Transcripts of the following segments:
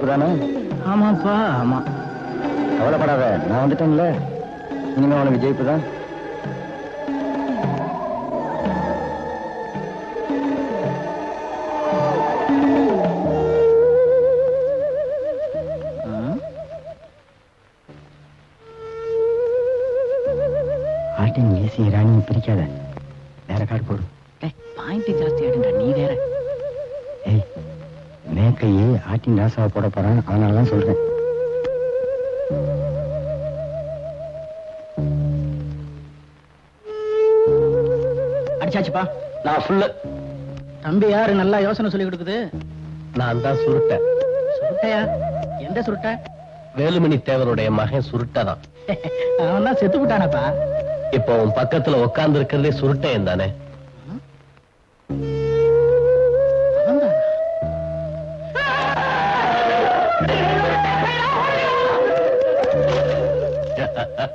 தோப்பு தானே ஆமாப்பா ஆமா கவலைப்படாத நான் வந்துட்டேன்ல இனிமே உனக்கு ஜெயிப்பு தான் ஆட்டின் ஏசி ராணியும் பிரிக்காத வேற கார்டு போடு பாயிண்ட் ஜாஸ்தி ஆயிடுண்டா நீ வேற மேக்கையே ஆட்டின் ராசாவை போட போறான். அதனால தான் சொல்றேன். அடிச்சாச்சுப்பா. நான் ஃபுல்லு தம்பி யாரு நல்லா யோசனை சொல்லி கொடுக்குது? நான் தான் சுருட்டேன் சுருட்டையா? எந்த சுருட்டை? வேலுமணி தேவருடைய மகன் சுருட்டதான் அவன் தான் செத்து விட்டானப்பா இப்போ உன் பக்கத்துல உட்கார்ந்து இருக்கிறதே சுருட்டையன் தானே?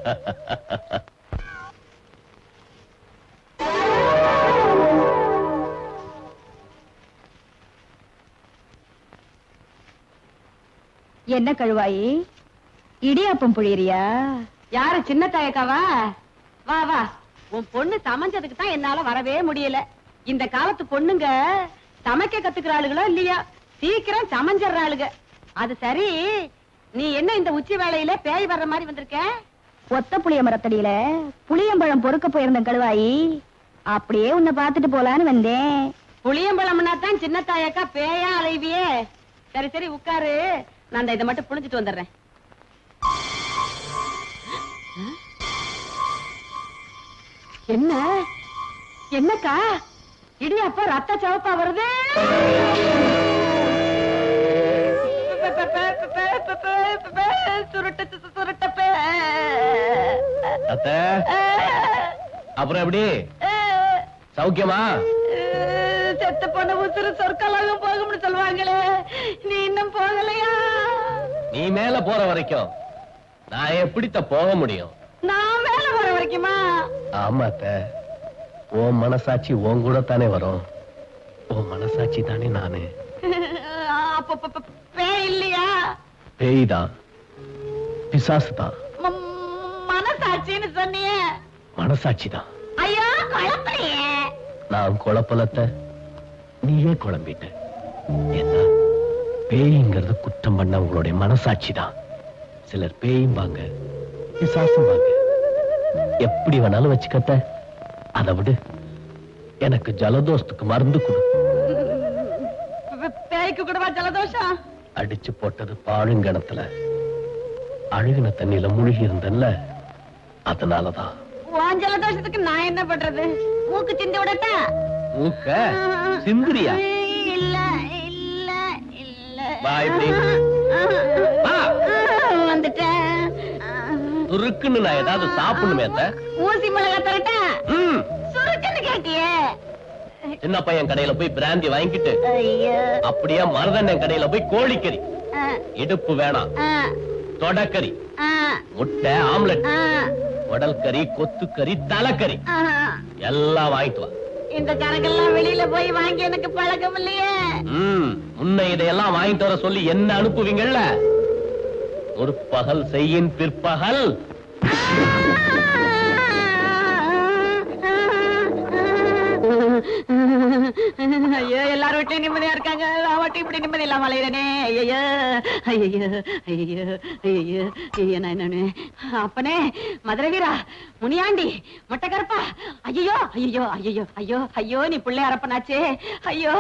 என்ன கழுவாயி? இடியாப்பம் புழியறியா? யாரு சின்ன தாயக்காவா? வா வா. உன் பொண்ணு சமைஞ்சதுக்கு தான் என்னால வரவே முடியல. இந்த காலத்து பொண்ணுங்க சமைக்க கத்துக்கிறாளுகளோ இல்லையா? சீக்கிரம் சமைஞ்சிடுறாளுங்க அது சரி. நீ என்ன இந்த உச்சி வேலையில பேய் வர்ற மாதிரி வந்திருக்க? ஒத்த புளிய மரத்தடியில புளியம்பழம் பொறுக்க போயிருந்த கழுவாயி அப்படியே உன்னை பார்த்துட்டு போலான்னு வந்தேன் புளியம்பழம்னா தான் சின்ன தாயக்கா பேயா அலைவியே சரி சரி உட்காரு நான் இந்த இதை மட்டும் புழிஞ்சிட்டு வந்துடுறேன் என்ன என்னக்கா இடியாப்பா ரத்த சவப்பா வருது அத்த. அப்புறம் எப்படி? சௌக்கியமா? செத்த பொண்ணு உசுறு சொற்கலாகும் போகும்னு சொல்லுவாங்களே. நீ இன்னும் போகலையா? நீ மேல போற வரைக்கும் நான் எப்படித்த போக முடியும்? நான் மேல வர வரைக்குமா? ஆமா அத்த. உன் மனசாட்சி உன் கூட தானே வரும். உன் மனசாட்சி தானே நானு. பேய் இல்லையா? பேய் தான். பிசாசு தான். மனசாட்சின்னு சொன்னியே. மனசாட்சி தான் ஐயோ குழப்பலையே. நான் குழப்பலத்த நீயே குழம்பிட்ட. ஏன்னா பேய்ங்கிறது குற்றம் பண்ண உங்களுடைய மனசாட்சி தான் சிலர் பேயும்பாங்க பிசாசும்பாங்க. எப்படி வேணாலும் வச்சுக்கத்த அதை விடு. எனக்கு ஜலதோஷத்துக்கு மருந்து கொடு. பேய்க்கு கூடவா ஜலதோஷம்? அடிச்சு போட்டது பாழுங்கணத்துல. அழுகின தண்ணியில மூழ்கி இருந்தல்ல அதனாலதான். உன் ஜலதோஷத்துக்கு நான் என்ன பண்றது? மூக்கு சிந்தி விடட்டா மூக்க சிந்திரியா இல்ல இல்ல இல்ல. வா இப்படி. வா. வந்துட்டேன் துருக்குன்னு நான் ஏதாவது சாப்பிடணுமே அத்த. ஊசி மிளகா தரட்டா. சுருக்குன்னு கேட்டியே. சின்ன பையன் கடையில போய் பிராந்தி வாங்கிட்டு அப்படியே மருதண்ணன் கடையில போய் கோழிக்கறி. இடுப்பு வேணாம். தொடக்கறி. முட்டை ஆம்லெட். ஆ, உடல் கறி கொத்துக்கறி தலைக்கறி. ஆ. எல்லாம் வாங்கிட்டு வா. இந்த கணக்கெல்லாம் வெளியில போய் வாங்கி எனக்கு பழக்கம் இல்லையே. முன்ன இதையெல்லாம் வாங்கிட்டு வர சொல்லி என்ன அனுப்புவீங்கல்ல ஒரு பகல் செய்யின் பிற்பகல். ஐயோ எல்லாரும் வீட்லயும் நிம்மதியா இருக்காங்க. நான் மட்டும் இப்படி நிம்மதி இல்லாம அலையிறனே. ஐயோ ஐயோ ஐயோ ஐயோ ஐயோ நான் என்னன்னு. அப்பனே மதுரை வீரா முனியாண்டி மொட்டை கருப்பா ஐயோ ஐயோ ஐயோ ஐயோ ஐயோ நீ பிள்ளை அரப்பனாச்சே ஐயோ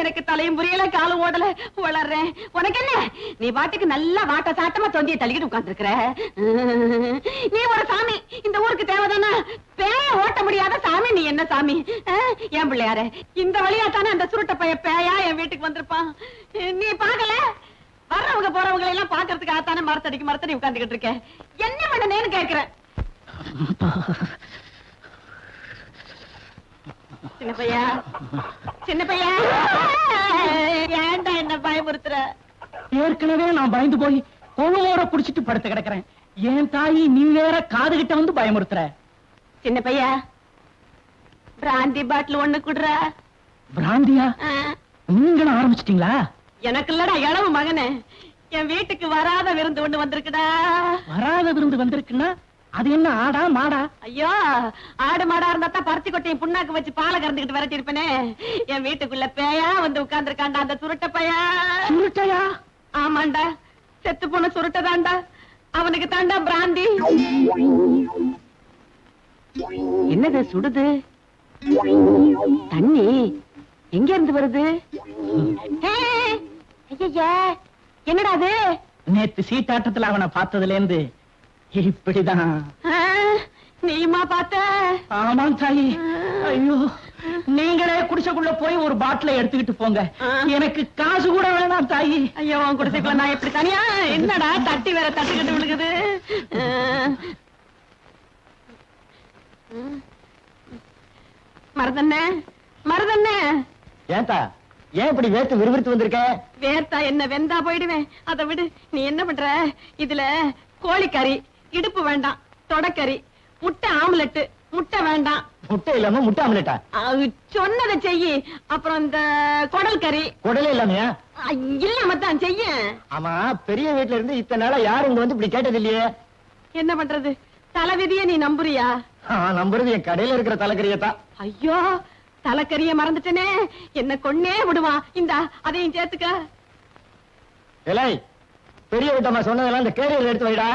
எனக்கு தலையும் புரியல காலும் ஓடல. வளர்றேன் உனக்கு என்ன நீ பாட்டுக்கு நல்லா வாட்ட சாட்டமா தொந்திய தள்ளிக்கிட்டு உட்காந்துருக்குற நீ ஒரு சாமி. இந்த ஊருக்கு தேவைதானா? பேய ஓட்ட முடியாத சாமி. நீ என்ன சாமி? ஆ? என் பிள்ளையாரே இந்த வழியா தானே அந்த சுருட்ட பைய பேயா என் வீட்டுக்கு வந்திருப்பான்? நீ பாக்கல வர்றவங்க போறவங்களை எல்லாம் பாக்குறதுக்காக தானே மரத்தடிக்கு மரத்தடி உட்கார்ந்துகிட்டு இருக்க. என்ன பண்ணனேன்னு கேக்குறேன் சின்ன பையா. சின்ன பையா. ஏன்டா என்ன பயமுறுத்துற? ஏற்கனவே நான் பயந்து போய் கொழுவோட குடிச்சிட்டு படுத்து கிடக்குறேன். என் தாயி நீ வேற காது கிட்ட வந்து பயமுறுத்துற. சின்ன பையா பிராந்தி பாட்டில் ஒண்ணு குடுற. பிராந்தியா? நீங்களும் ஆரம்பிச்சிட்டீங்களா? எனக்கு இல்லடா இளவு மகனே. என் வீட்டுக்கு வராத விருந்து ஒண்ணு வந்திருக்குடா. வராத விருந்து வந்திருக்குன்னா அது என்ன ஆடா மாடா? ஐயோ ஆடு மாடா இருந்தா தான் பருத்தி கொட்டையும் புண்ணாக்கு வச்சு பாலை கறந்துக்கிட்டு விரட்டி இருப்பேனே என் வீட்டுக்குள்ள பேயா வந்து உட்கார்ந்துருக்காண்டா அந்த சுருட்ட பையா. சுருட்டையா? ஆமாண்டா. செத்து போன சுருட்டதாண்டா அவனுக்கு தாண்டா பிராந்தி. என்னது சுடுது? தண்ணி எங்க இருந்து வருது? என்னடா அது நேத்து சீட்டாட்டத்துல அவனை பார்த்ததுல இருந்து இப்படிதான். ஆ, நீயுமா பார்த்த? ஆமாம் தாயி. ஐயோ நீங்களே குடிசைக்குள்ள போய் ஒரு பாட்டில எடுத்துக்கிட்டு போங்க. எனக்கு காசு கூட வேணாம் தாயி. ஐயோ உன் குடிசைக்குள்ள நான் எப்படி தனியா? என்னடா தட்டி வேற தட்டுக்கிட்டு விழுகுது. மருதண்ணே மருதண்ணே. ஏன்டா? ஏன் இப்படி வேத்து விறுவிறுத்து வந்திருக்க? வேர்த்தா என்ன வெந்தா போயிடுவேன். அதை விடு நீ என்ன பண்ற? இதுல கோழிக்கறி இடுப்பு வேண்டாம் தொடக்கறி முட்டை ஆம்லெட் முட்டை வேண்டாம். முட்டை இல்லாம முட்டை ஆம்லெட்டா? அது சொன்னதை செய் அப்புறம் இந்த குடல் கறி. குடலே இல்லாமையா? இல்லாம தான் செய்ய. ஆமா பெரிய வீட்ல இருந்து இத்தனை நாளா யாரும் இங்க வந்து இப்படி கேட்டது இல்லையே என்ன பண்றது? தலைவிதிய நீ நம்புறியா? நம்புறது என் கடையில இருக்கிற தலைக்கறியத்தான். ஐயோ தலைக்கறிய மறந்துட்டனே. என்ன கொன்னே விடுவான் இந்தா அதையும் சேர்த்துக்க. இலை பெரிய வீட்டம்மா சொன்னதெல்லாம் இந்த கேரியர் எடுத்து வைடா.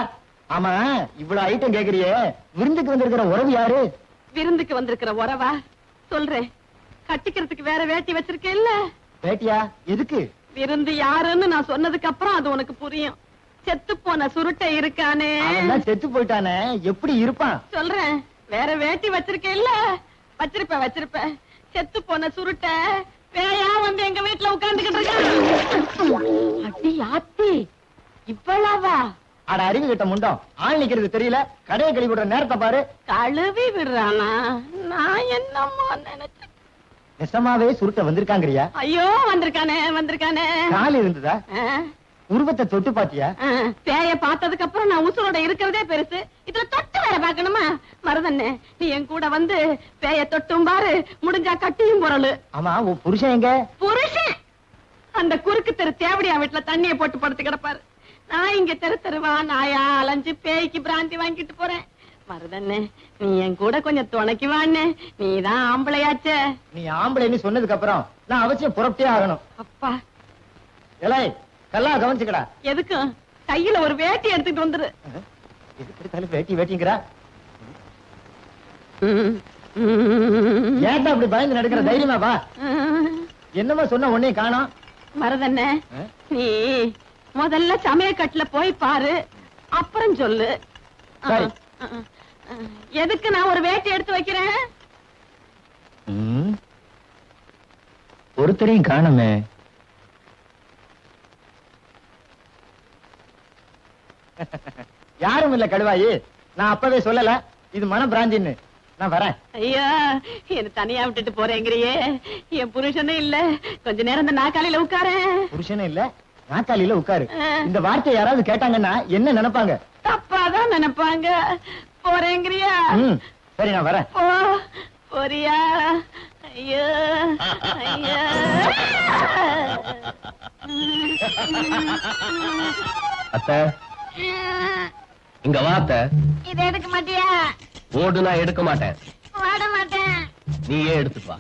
ஆமா இவ்வளவு ஐட்டம் கேக்குறியே. விருந்துக்கு வந்திருக்கிற உறவு யாரு? விருந்துக்கு வந்திருக்கிற உறவா? சொல்றேன். கட்டிக்கிறதுக்கு வேற வேட்டி வச்சிருக்கேன் இல்ல? பேட்டியா எதுக்கு? விருந்து யாருன்னு நான் சொன்னதுக்கு அப்புறம் அது உனக்கு புரியும். செத்து போன சுருட்டை இருக்கானே. செத்து போயிட்டானே. எப்படி இருப்பான்? சொல்றேன். வேற வேட்டி வச்சிருக்கேன் இல்ல வச்சிருப்ப வச்சிருப்ப செத்து போன சுருட்டை பேயா வந்து எங்க வீட்டுல உட்கார்ந்துகிட்டு இருக்கான் அடி ஆத்தி இவ்வளவா? அட அறிவு கிட்ட முண்டம். ஆள் நிக்கிறது தெரியல. கடையை கழுவி விடுற நேரத்தை பாரு. கழுவி விடுறானா? நான் என்னமோ நினைச்சேன். நெசமாவே சுருட்ட வந்திருக்காங்கறியா? ஐயோ வந்திருக்கானே வந்திருக்கானே. கால் இருந்ததா? உருவத்தை தொட்டு பாத்தியா? பேய பார்த்ததுக்கு அப்புறம் நான் உசுரோட இருக்கிறதே பெருசு. இதுல தொட்டு வேற பாக்கணுமா மருதண்ணே நீ என் கூட வந்து பேய தொட்டும் பாரு. முடிஞ்சா கட்டியும் பொருளு. ஆமா உன் புருஷன் எங்க? புருஷன்! அந்த குறுக்கு தெரு தேவடியா வீட்டுல தண்ணிய போட்டு படுத்து கிடப்பாரு. நான் இங்க தெரு தெருவா நாயா அலைஞ்சு பேய்க்கு பிராந்தி வாங்கிட்டு போறேன். மருதண்ணே நீ என் கூட கொஞ்சம் துணைக்கு வாண்ணே. நீதான் ஆம்பளையாச்சே. நீ ஆம்பளைன்னு சொன்னதுக்கு அப்புறம் நான் அவசியம் புறப்பட்டே ஆகணும். அப்பா. இலை கல்லா கவனிச்சுக்கடா. எதுக்கு? கையில ஒரு வேட்டி எடுத்துட்டு வந்துரு. எதுக்கு எடுத்தாலும் வேட்டி வேட்டிங்கிறா? ஏன்டா அப்படி பயந்து நடக்கிற? தைரியமா வா. என்னமோ சொன்ன உடனே காணோம். மருதண்ணே? நீ முதல்ல சமயக்கட்டுல போய் பாரு. அப்புறம் சொல்லு. எதுக்கு நான் ஒரு வேட்டி எடுத்து வைக்கிறேன். ஒருத்தரையும் காணுமே. யாரும் இல்ல கடுவாயி. நான் அப்பவே சொல்லல. இது மன பிராந்தின்னு நான் வரேன். ஐயா என்ன தனியா விட்டுட்டு போறேங்கிறியே. என் புருஷனும் இல்ல. கொஞ்ச நேரம் இந்த நாக்காலியில உட்காரேன் புருஷனும் இல்ல. நாக்காளியில உட்காரு. இந்த வார்த்தையை யாராவது கேட்டாங்கன்னா என்ன நினைப்பாங்க? தப்பாதான் நினைப்பாங்க. போறேங்கிறியா? சரி நான் வரேன். போறியா? ஐயோ. ஐயோ. அத்த. இங்க வாத்த இதை எடுக்க மாட்டியா ஓடு நான் எடுக்க மாட்டேன். வாட மாட்டேன். நீயே எடுத்துட்டு வா.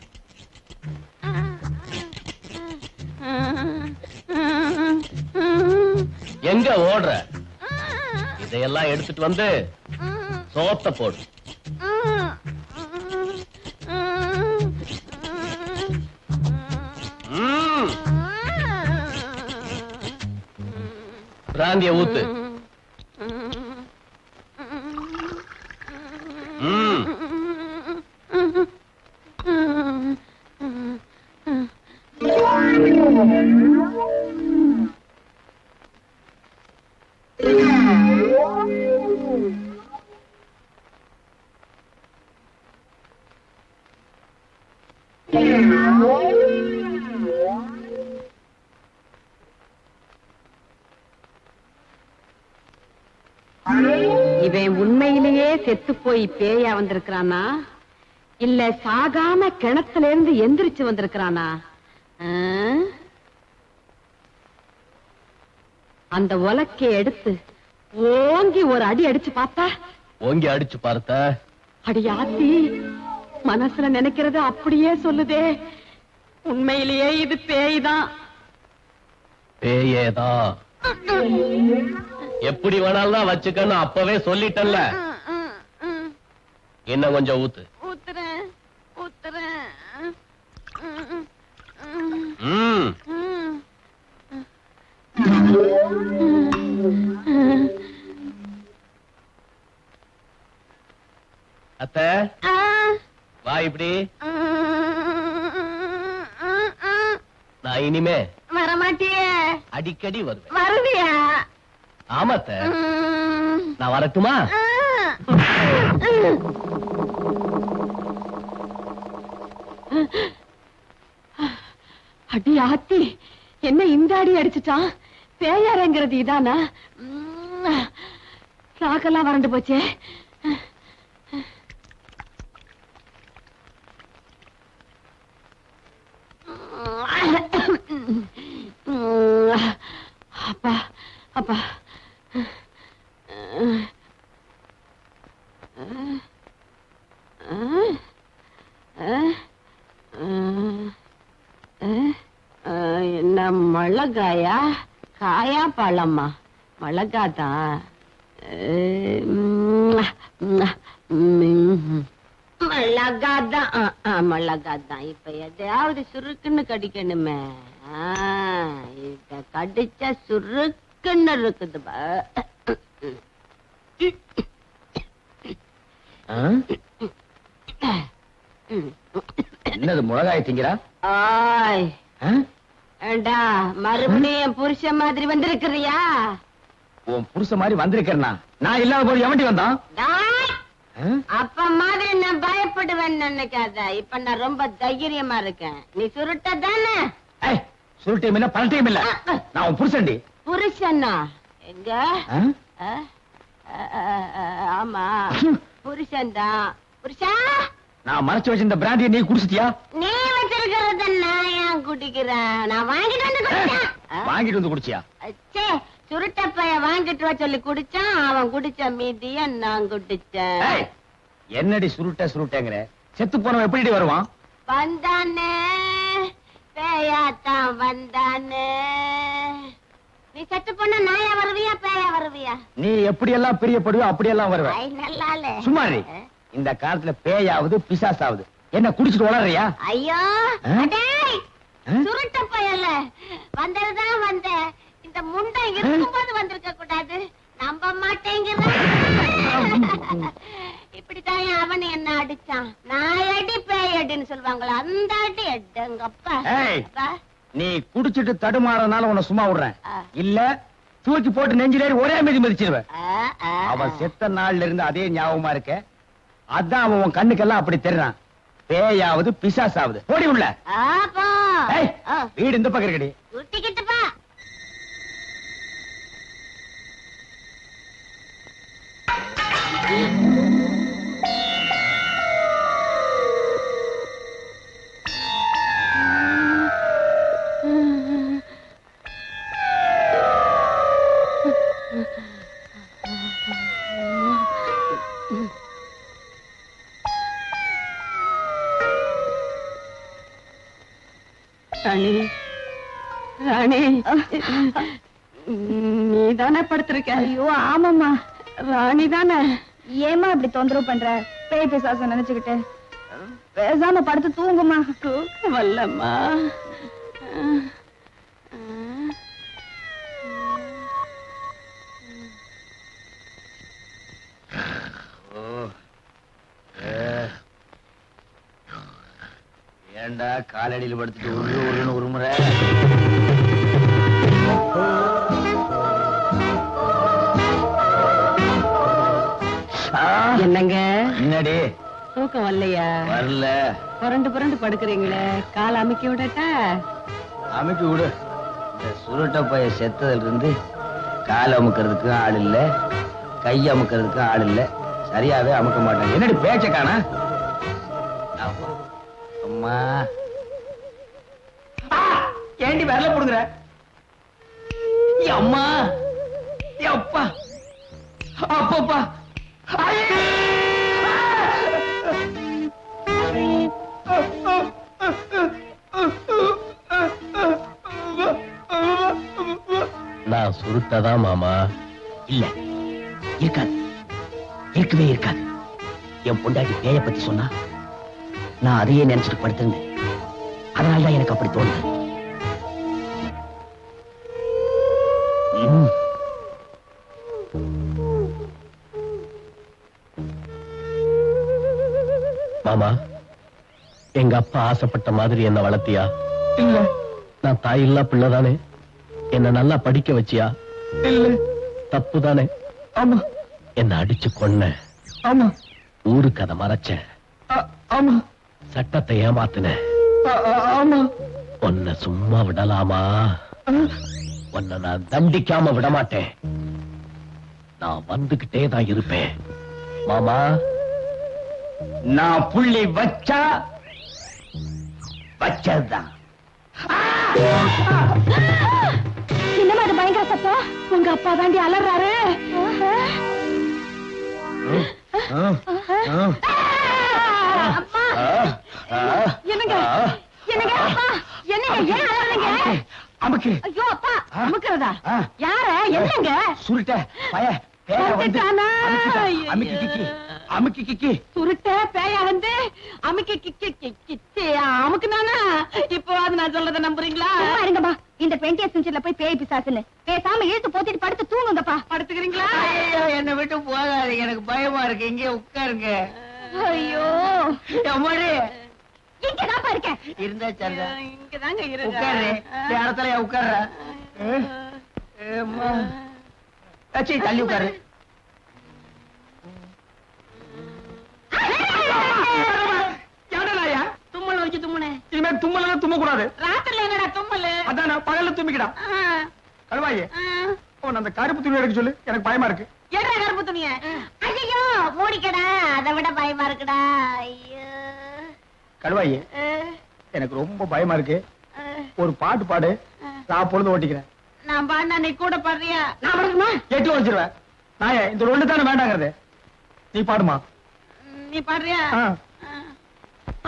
எங்க ஓடுற? இதையெல்லாம் எடுத்துட்டு வந்து சோத்த போடு. பிராந்திய ஊத்து. இவன் உண்மையிலேயே செத்து போய் பேயா வந்திருக்கிறானா? இல்ல சாகாம கிணத்துல இருந்து எந்திரிச்சு வந்திருக்கிறானா? அந்த உலக்கைய எடுத்து ஓங்கி ஒரு அடி அடிச்சு பார்த்தா? ஓங்கி அடிச்சு பார்த்த? அடி ஆத்தி மனசுல நினைக்கிறது அப்படியே சொல்லுதே. உண்மையிலேயே இது பேய்தான் பேயேதான் எப்படி வேணாலும் தான் வச்சுக்கன்னு அப்பவே சொல்லிட்டல்ல இன்னும் கொஞ்சம் ஊத்து. ஊத்துறேன் ஊத்துறேன். அத்த வா இப்படி. நான் இனிமே வரமாட்டியே. அடிக்கடி வருவேன். வருவியா? ஆமாத்த நான் வரட்டுமா? அடி ஆத்தி என்ன இந்த அடி அடிச்சுட்டான்? பேயாரங்கிறது இதானா? ராக்கெல்லாம் சாக்கெல்லாம் வறண்டு போச்சே. உம், அப்பா அப்பா என்ன மிளகாயா காயா பழமா? மிளகாதான் மிளகாதான் மிளகாதான் இப்ப எதையாவது சுருக்குன்னு கடிக்கணுமே. இத கடிச்சா சுருக்குன்னு இருக்குது? என்னது மிளகாய் திங்கிறா? ஆய்? ஏண்டா மறுபடியும் என் புருஷன் மாதிரி வந்திருக்கிறியா? உன் புருஷ மாதிரி வந்திருக்கேன்னா நான் இல்லாத போது எவன்டி வந்தான்? அப்ப மாதிரி நான் பயப்படுவேன்னு நினைக்காத. இப்ப நான் ரொம்ப தைரியமா இருக்கேன். நீ சுருட்ட தானே சுருட்டையும் இல்ல பலட்டையும் இல்ல. நான் உன் புருஷன்டி. புருஷனா? எங்க? ஆமா. புருஷன் தான் புருஷா! நான் மறைச்சு வச்சிருந்த பிராண்டியை நீ குடிச்சிட்டியா? நீ வச்சிருக்கிறத நான் ஏன் குடிக்கிறேன்? நான் வாங்கிட்டு வந்து குடிச்சேன்? வாங்கிட்டு வந்து குடிச்சியா? ச்சே, சுருட்ட பைய வாங்கிட்டு வா சொல்லி குடிச்சான். அவன் குடிச்ச மீதிய நான் குடிச்சேன். என்னடி சுருட்ட சுருட்டங்கிற? செத்து போனவன் எப்படி வருவான்? வந்தானே பேயாத்தான் வந்தானே. நீ செத்து பொண்ண நாயா வருவியா பேயா வருவியா? நீ எப்படி எல்லாம் பிரியப்படுவோ அப்படியெல்லாம் வருவ ஐ நல்லாலே. சும்மா இரு. இந்த காலத்துல பேயாவது பிசாசாவது. என்ன குடிச்சிட்டு வளர்றியா? ஐயோ? சுருட்ட பயல வந்ததுதான் வந்த இந்த முண்டை இருக்கும்போது வந்திருக்க கூடாது. நம்ப மாட்டேங்கிறான் இப்படித்தான் அவன் என்ன அடிச்சான். நான் அடி பேய் அடின்னு சொல்லுவாங்களா அந்த அடி. அப்பா. நீ குடிச்சிட்டு தடுமாறனால உன்னை சும்மா விடுறேன். இல்ல தூக்கி போட்டு நெஞ்சிலேறி ஒரே மிதி மிதிச்சிருவேன். அவன் செத்த நாள்ல இருந்து அதே ஞாபகமா இருக்க. அதான் அவன் உன் கண்ணுக்கெல்லாம் அப்படி தெரிறான். பேயாவது பிசாசாவது. ஓடி உள்ள. வீடு இந்த பக்கம் இருக்கடி. சுட்டிக்கிட்டு ராணி. ராணி நீ தானே படுத்திருக்க ஐயோ ஆமாம்மா. ராணி தானே? ஏமா இப்படி தொந்தரவு பண்ற? பேய் பிசாசம் நினைச்சுக்கிட்டு. பேசாம படுத்து தூங்குமா தூக்கம் வரலம்மா ஏண்டா காலடியில் படுத்துட்டு ஒரு ஒருன்னு ஒரு முறை என்னங்க? என்னடி? தூக்கம் வரலையா? வரல. புரண்டு புரண்டு படுக்கிறீங்களே. கால் அமுக்கி விடட்டா? அமைக்கி விடு. இந்த சுருட்ட பைய செத்ததுல இருந்து கால் அமுக்கிறதுக்கு ஆள் இல்ல கை அமுக்கிறதுக்கு ஆள் இல்ல. சரியாவே அமுக்க மாட்டாங்க. என்னடி பேச்ச காணா? அம்மா. ஏண்டி வரல போடுங்கிற? அம்மா. அப்பா. அப்பப்பா! நான் சுருட்டதான் மாமா? இல்ல. இருக்காது. இருக்கவே இருக்காது. என் பொண்டாட்டி பேய பத்தி சொன்னா நான் அதையே நினைச்சிட்டு படுத்திருந்தேன். அதனாலதான் எனக்கு அப்படி தோணுது. மாமா எங்க அப்பா ஆசைப்பட்ட மாதிரி என்ன வளர்த்தியா? இல்ல. நான் தாயில்லா பிள்ளைதானே என்ன நல்லா படிக்க வச்சியா? இல்ல. தப்பு தானே? ஆமா. என்ன அடிச்சு கொன்ன. ஆமா. ஊருக்கு அதை மறைச்ச ஆமா. சட்டத்தை ஏமாத்தின. ஆமா. உன்னை சும்மா விடலாமா? உன்னை நான் தண்டிக்காம விட மாட்டேன் நான் வந்துகிட்டே தான் இருப்பேன். மாமா நான் புள்ளி வச்சா வச்சதுதான். என்னமா அது பயங்கர சத்தம்? உங்க அப்பா தாண்டி அலறாரு. என்னங்க? என்னங்க? அப்பா என்னங்க? ஏன் அலறீங்க அமுக்கு. ஐயோ அப்பா அமுக்குறதா. யார? என்னங்க? சுருட்ட பய பேய வந்து. அமுக்கி கிக்கி அமுக்கி கிக்கி. சுருட்ட பேயா வந்து அமுக்கி கிக்கி கிச்சி அமுக்குனானா? இப்போ அது நான் சொல்றத நம்புறீங்களா? சும்மா இருங்கப்பா இந்த டுவெண்ட்டி செஞ்சுரில போய் பேய் பிசாசுன்னு. பேசாம இழுத்து போத்திட்டு படுத்து தூங்குங்கப்பா. படுத்துக்கிறீங்களா? என்னை விட்டு போகாதீங்க. எனக்கு பயமா இருக்கு. இங்கே உட்காருங்க. ஐயோ அம்மாடி இங்கதான்ப்பா இருக்கேன் இருந்தா சரிதா இங்கதாங்க இருக்கு உட்காரு இடத்துல உட்கார்ற? அம்மா சரி தள்ளி உட்காரு. இனிமே தும்மல தும்ம கூடாது ராத்திரில என்னடா தும்மல்? அதான் பகல்ல தும்பிக்கிடா கழுவாயே உன் அந்த கருப்பு துணி எடுக்க சொல்லு. எனக்கு பயமா இருக்கு. ஏடா கருப்பு துணிய. ஐயோ மூடிக்கடா அதை விட பயமா இருக்குடா. ஐயோ. கழுவாயே எனக்கு ரொம்ப பயமா இருக்கு. ஒரு பாட்டு பாடு நான் பொழுது ஓட்டிக்கிறேன். நான் பாடினா நீ கூட பாடுறியா? நான் படுக்குமா எட்டு வச்சிருவேன். நான் இந்த ரெண்டு தானே வேண்டாங்கிறது? நீ பாடுமா? நீ பாடுறியா.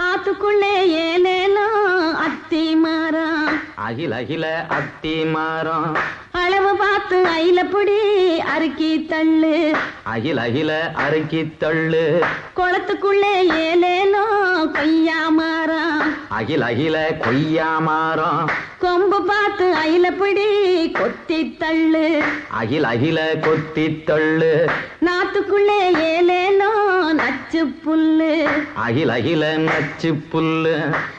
ஆத்துக்குள்ளே ஏலேலோ அத்தி மரம் அகில அகில அத்தி மரம் அளவு பார்த்து ஐலப்பொடி அறுக்கி தள்ளு. அகில அகில அறுக்கி தள்ளு. குளத்துக்குள்ளே ஏலேலோ கொய்யா மரம் அகில அகில கொய்யா மரம் கொம்பு பார்த்து ஐலப்பொடி கொத்தி தள்ளு அகில அகில கொத்தி தள்ளு நாத்துக்குள்ளே ஏலேலோ நச்சு புல்லு அகில அகில நச்சு புல்லு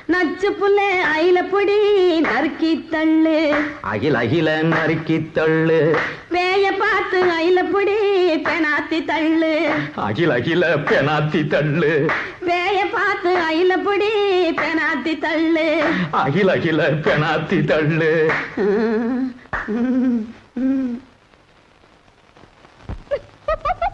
நச்சு புல்லே ஐலப்பொடி நறுக்கி தள்ளு அகில அகில நறுக்கி தள்ளு வேய பார்த்து ஐலப்பொடி பெணாத்தி தள்ளு அகில அகில பெனாத்தி தள்ளு வேய பார்த்து ஐலப்பொடி பெணாத்தி தள்ளு அகில அகில பெனாத்தி தள்ளு Ha ha ha!